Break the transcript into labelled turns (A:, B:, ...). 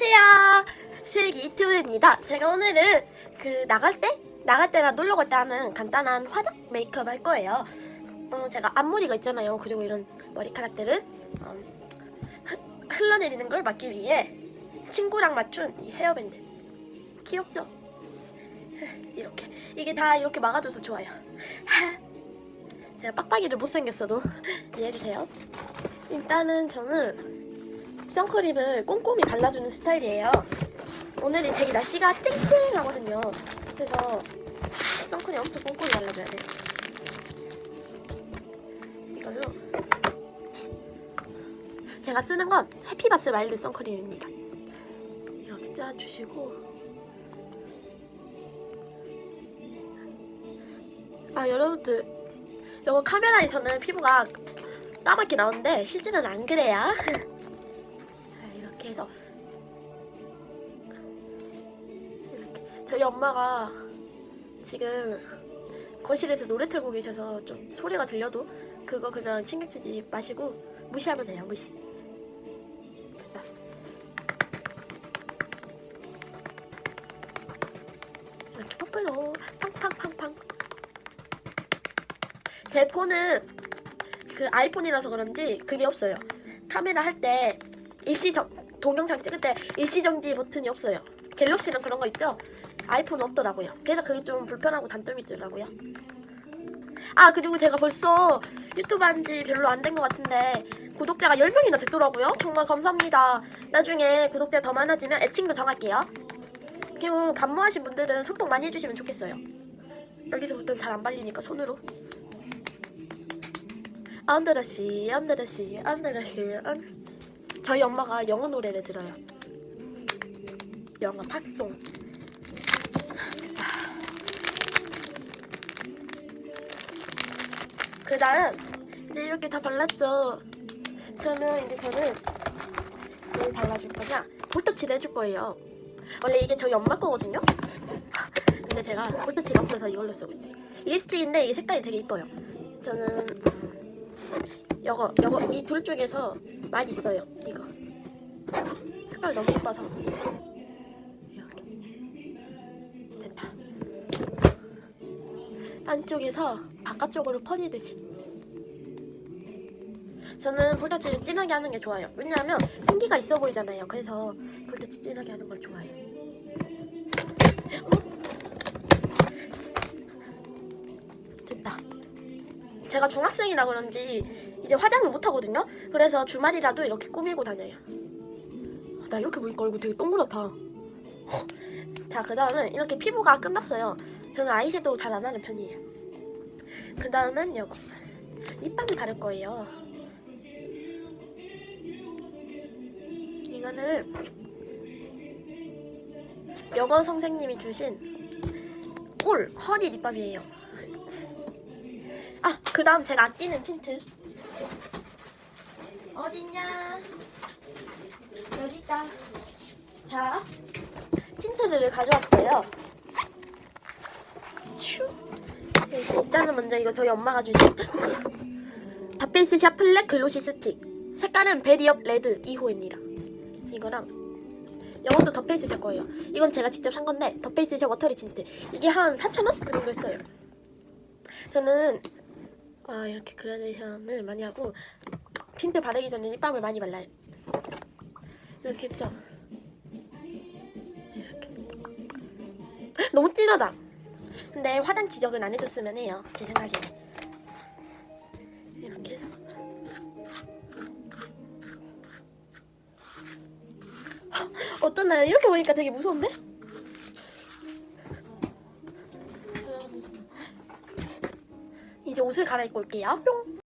A: 안녕하세요. 슬기 유튜브입니다. 제가 오늘은 그 나갈 때? 나갈 때나 놀러 갈 때 하는 간단한 화장 메이크업 할 거예요. 어, 제가 앞머리가 있잖아요. 그리고 이런 머리카락들을 음, 흐- 흘러내리는 걸 막기 위해 친구랑 맞춘 이 헤어밴드. 귀엽죠? 이렇게. 이게 다 이렇게 막아줘서 좋아요. 제가 빡빡이를 못생겼어도 이해해주세요. 일단은 저는 선크림을 꼼꼼히 발라주는 스타일이에요. 오늘이 되게 날씨가 쨍쨍하거든요. 그래서 선크림 엄청 꼼꼼히 발라줘야 돼요. 이걸로 제가 쓰는 건 해피바스 마일드 선크림입니다. 이렇게 짜주시고 아 여러분들 이거 카메라에서는 피부가 까맣게 나오는데 실제는 안 그래요. 자, 이렇게 해서 이렇게. 저희 엄마가 지금 거실에서 노래 틀고 계셔서 좀 소리가 들려도 그거 그냥 신경 쓰지 마시고 무시하면 돼요 무시. 됐다. 이렇게 퍼플로 팡팡팡팡. 제 폰은 그 아이폰이라서 그런지 그게 없어요. 카메라 할 때 일시정 동영상 찍을 때 일시정지 버튼이 없어요. 갤럭시는 그런 거 있죠? 아이폰은 없더라고요. 그래서 그게 좀 불편하고 단점이 있더라고요. 아 그리고 제가 벌써 유튜브 한 지 별로 안 된 것 같은데 구독자가 10명이나 됐더라고요. 정말 감사합니다. 나중에 구독자 더 많아지면 애칭도 정할게요. 그리고 반모하신 분들은 소통 많이 해주시면 좋겠어요. 여기서부터는 잘안 발리니까 손으로. 언더더시 언더더시 언더더시 언 저희 엄마가 영어 노래를 들어요. 영어 팝송. 그 다음 이제 이렇게 다 발랐죠? 그러면 이제 저는 뭘 발라줄 거냐? 볼터치를 해줄 거예요. 원래 이게 저희 엄마 거거든요? 근데 제가 볼터치가 없어서 이걸로 쓰고 있어요. 이 립스틱인데 이게 색깔이 되게 이뻐요. 저는 여거 여거 이 둘 중에서 많이 있어요 이거. 색깔 너무 예뻐서. 이렇게. 됐다. 안쪽에서 바깥쪽으로 퍼지듯이. 저는 볼터치를 진하게 하는 게 좋아요. 왜냐하면 생기가 있어 보이잖아요. 그래서 볼터치 진하게 하는 걸 좋아해요. 어? 됐다. 제가 중학생이라 그런지 이제 화장을 못 하거든요. 그래서 주말이라도 이렇게 꾸미고 다녀요. 나 이렇게 보니까 얼굴 되게 동그랗다. 자, 그 다음은 이렇게 피부가 끝났어요. 저는 아이섀도우 잘 안 하는 편이에요. 그 다음은 이거 립밤을 바를 거예요. 이거는 여고 선생님이 주신 꿀 허니 립밤이에요. 아, 그 다음 제가 아끼는 틴트. 어딨냐? 여기 있다. 자, 틴트들을 가져왔어요. 슈. 일단은 먼저 이거 저희 엄마가 주신 닷페이스 샤플렉 글로시 스틱. 색깔은 베리업 레드 2호입니다. 이거랑 이것도 덧페이스 샵 거예요. 이건 제가 직접 산 건데 덧페이스 샵 워터리 틴트. 이게 한 4,000원? 그 정도 했어요. 저는 아 이렇게 그라데이션을 많이 하고 틴트 바르기 전에 립밤을 많이 발라요. 이렇게 했죠. 이렇게. 너무 진하다. 근데 화장 지적은 안 해줬으면 해요. 제 생각에는. 이렇게 해서. 어떠나요? 이렇게 보니까 되게 무서운데? 이제 옷을 갈아입고 올게요. 뿅.